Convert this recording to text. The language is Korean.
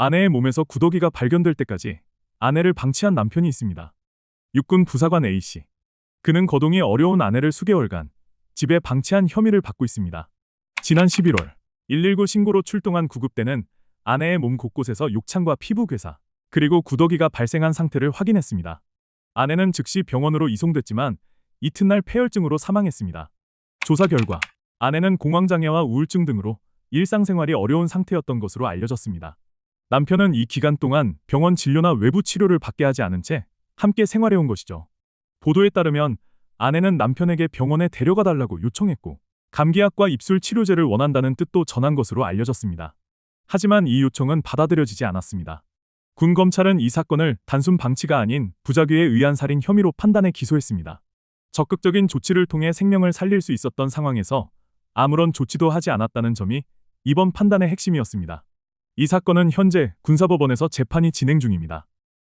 아내의 몸에서 구더기가 발견될 때까지 아내를 방치한 남편이 있습니다. 육군 부사관 A씨. 그는 거동이 어려운 아내를 수개월간 집에 방치한 혐의를 받고 있습니다. 지난 11월 119 신고로 출동한 구급대는 아내의 몸 곳곳에서 욕창과 피부 괴사, 그리고 구더기가 발생한 상태를 확인했습니다. 아내는 즉시 병원으로 이송됐지만 이튿날 폐혈증으로 사망했습니다. 조사 결과 아내는 공황장애와 우울증 등으로 일상생활이 어려운 상태였던 것으로 알려졌습니다. 남편은 이 기간 동안 병원 진료나 외부 치료를 받게 하지 않은 채 함께 생활해온 것이죠. 보도에 따르면 아내는 남편에게 병원에 데려가 달라고 요청했고 감기약과 입술 치료제를 원한다는 뜻도 전한 것으로 알려졌습니다. 하지만 이 요청은 받아들여지지 않았습니다. 군 검찰은 이 사건을 단순 방치가 아닌 부작위에 의한 살인 혐의로 판단해 기소했습니다. 적극적인 조치를 통해 생명을 살릴 수 있었던 상황에서 아무런 조치도 하지 않았다는 점이 이번 판단의 핵심이었습니다. 이 사건은 현재 군사법원에서 재판이 진행 중입니다.